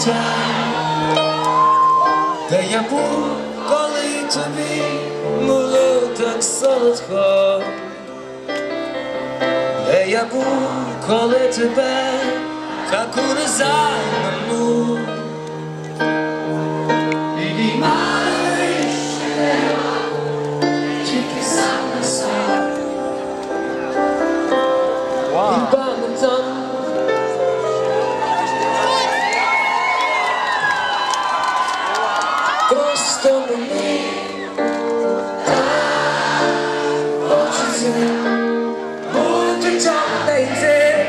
життя, де я був, коли тобі було так солодко, де я був, коли тебе таку не заманув. Просто мені хочеться бути там, де йти.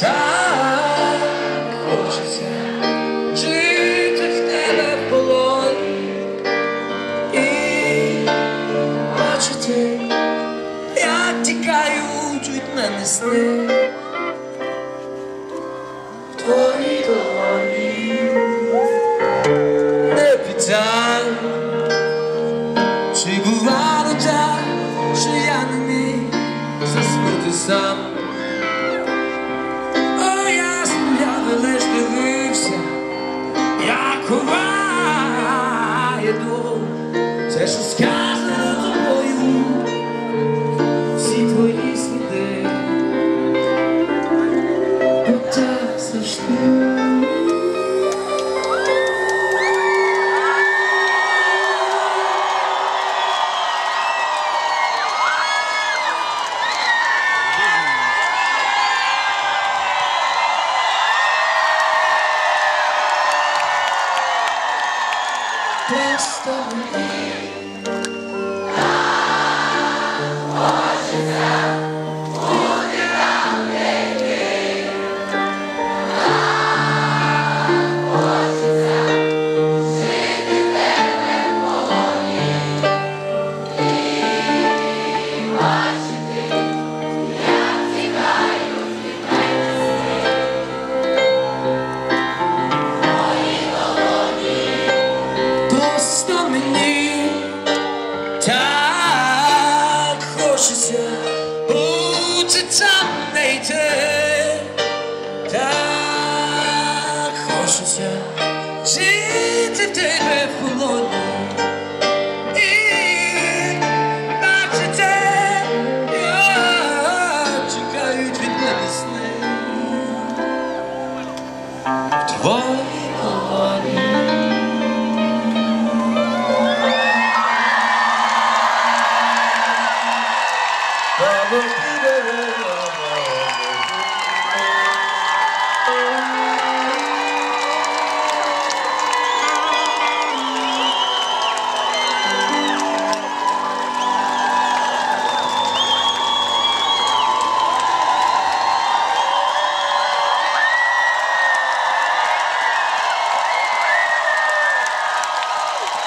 Так хочеться жити в тебе в полоні і бачити, як тікають від мене сни в твоїй долоні сам. О, я стояв і лиш дивився, як ховає дом, все, що сказано Просто бути йти. Так хочеться жити в тебе в холодні. І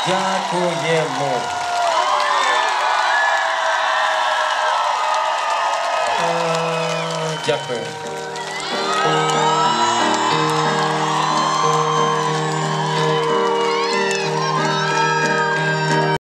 Дякуємо. Е, Дякую.